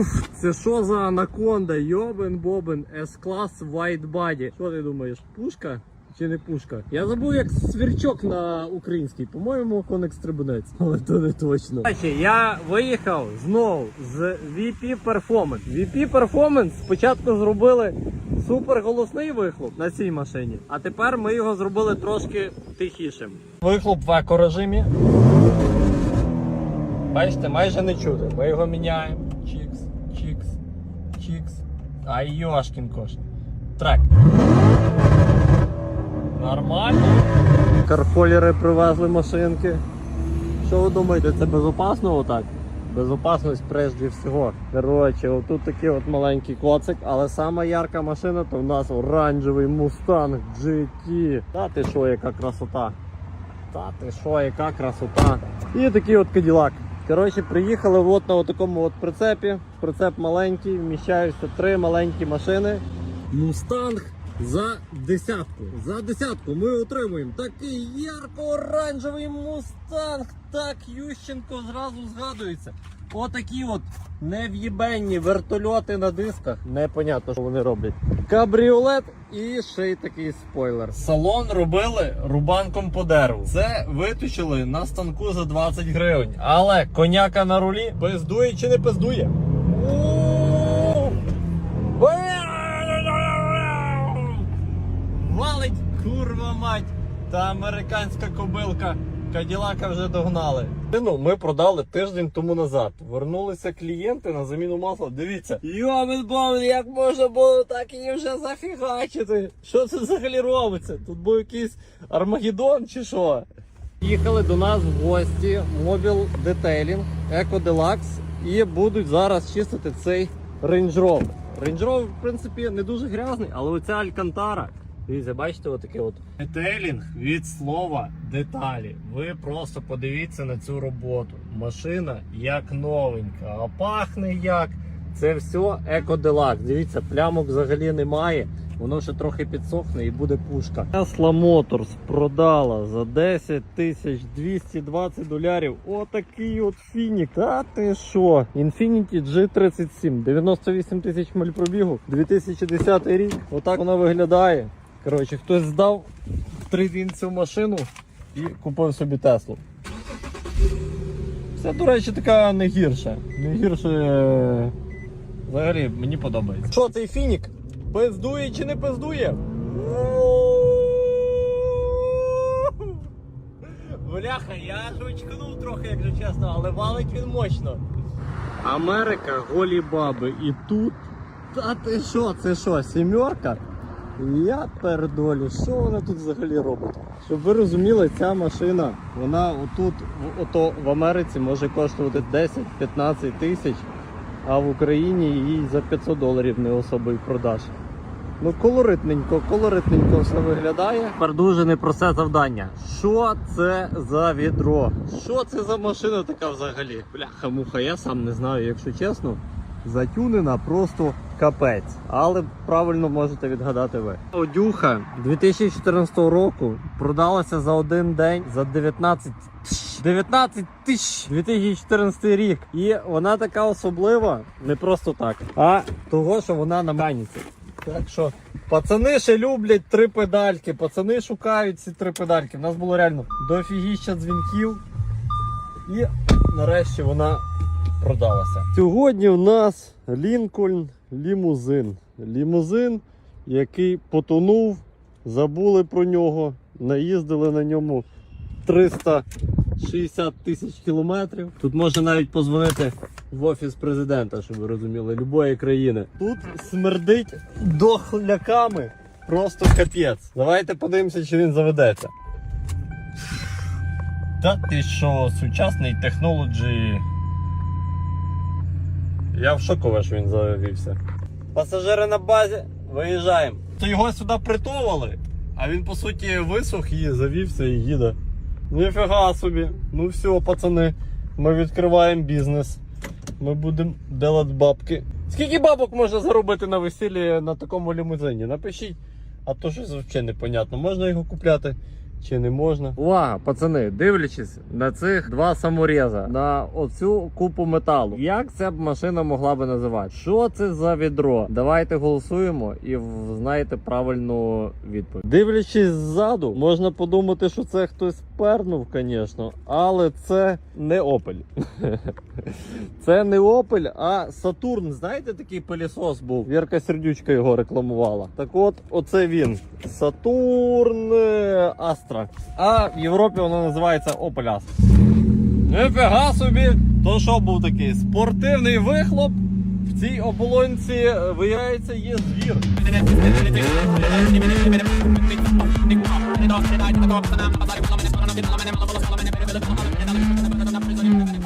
Уф, це що за анаконда? Йобен бобен С-клас White Body. Що ти думаєш, пушка? Чи не пушка? Я забув як свірчок на українській. По-моєму, коник стрибунець. Але то не точно. Я виїхав знову з VP Performance. VP Performance спочатку зробили супер голосний вихлоп на цій машині, а тепер ми його зробили трошки тихішим. Вихлоп в екорежимі. Бачите, майже не чути. Ми його міняємо. Чікс. А йошкін кош. Трек. Нормально. Карфоліри привезли машинки. Що ви думаєте, це безопасно отак? Безопасність прежде всього. Коротше, отут такий от маленький коцик, але сама ярка машина то в нас оранжевий Mustang GT. Та ти що, яка красота. Та ти що, яка красота. І такий от Cadillac. Коротше, приїхали от на такому от прицепі. Прицеп маленький, вміщаються три маленькі машини. Мустанг за десятку. За десятку ми отримуємо такий ярко-оранжевий мустанг. Так Ющенко зразу згадується. Отакі от нев'єбенні вертольоти на дисках. Непонятно, що вони роблять. Кабріолет і ще й такий спойлер. Салон робили рубанком по дереву. Це виточили на станку за 20 гривень. Але коняка на рулі пиздує чи не пиздує? Валить курва мать та американська кобилка. Каділака вже догнали. Ну, ми продали тиждень тому назад. Вернулися клієнти на заміну масла. Дивіться. Йомин бомин, як можна було так її вже зафігачити? Що це взагалі робиться? Тут був якийсь Армагеддон чи що? Їхали до нас в гості Mobile Detailing Eco Deluxe і будуть зараз чистити цей Range Rover. Range Rover, в принципі, не дуже грязний, але оця Алькантара. Дивіться, бачите, отаке от. Детейлінг від слова деталі. Ви просто подивіться на цю роботу. Машина як новенька, а пахне як. Це все еко-делакс. Дивіться, плямок взагалі немає. Воно ще трохи підсохне і буде пушка. Tesla Motors продала за 10 тисяч 220 долярів. Отакий от фінік. Та ти що? Infiniti G37, 98 тисяч миль пробігу, 2010 рік. Отак вона виглядає. Коротше, хтось здав в трейдін цю машину і купив собі Теслу. Це, до речі, така не гірша. Не гірше. е, Взагалі, мені подобається. Що цей фінік? Пиздує чи не пиздує? Бляха, я жучкнув трохи, якщо чесно, але валить він мощно. Америка, голі баби. І тут. Та ти що, це що, сімерка? Я пердолю, що вона тут взагалі робить? Щоб ви розуміли, ця машина, вона отут, в- ото в Америці може коштувати 10-15 тисяч, а в Україні її за 500 доларів не особий продаж. Ну, колоритненько, колоритненько все виглядає. Тепер дуже непросте завдання. Що це за відро? Що це за машина така взагалі? Бляха-муха, я сам не знаю, якщо чесно. Затюнена просто капець. Але правильно можете відгадати ви. Одюха 2014 року продалася за один день за 19 тисяч. 19 тисяч 2014 рік. І вона така особлива не просто так, а того, що вона на механіці. Так що пацани ще люблять три педальки, пацани шукають ці три педальки. У нас було реально дофігіща дзвінків. І нарешті вона продалася. Сьогодні у нас Лінкольн лімузин. Лімузин, який потонув, забули про нього, наїздили на ньому 360 тисяч кілометрів. Тут можна навіть позвонити в офіс президента, щоб ви розуміли, любої країни. Тут смердить дохляками. Просто капець. Давайте подивимося, чи він заведеться. Та ти що, сучасний технологі. Я в шоку, що він завівся. Пасажири на базі, виїжджаємо. То його сюди притовали, а він по суті висох і завівся і їде. Ніфіга собі. Ну все, пацани, ми відкриваємо бізнес. Ми будемо делати бабки. Скільки бабок можна заробити на весіллі на такому лімузині? Напишіть, а то щось взагалі непонятно. Можна його купляти чи не можна. Увага, пацани, дивлячись на цих два самореза, на оцю купу металу. Як ця б машина могла би називати? Що це за відро? Давайте голосуємо і знаєте правильну відповідь. Дивлячись ззаду, можна подумати, що це хтось пернув, звісно, але це не Opel. Це не Opel, а Saturn. Знаєте, такий пилісос був. Вірка Сердючка його рекламувала. Так от, оце він. Saturn е, Astra. А в Європі воно називається Opel Astra. Нифіга собі! То що був такий? Спортивний вихлоп. В цій оболонці, е, виявляється, є звір. Thank you.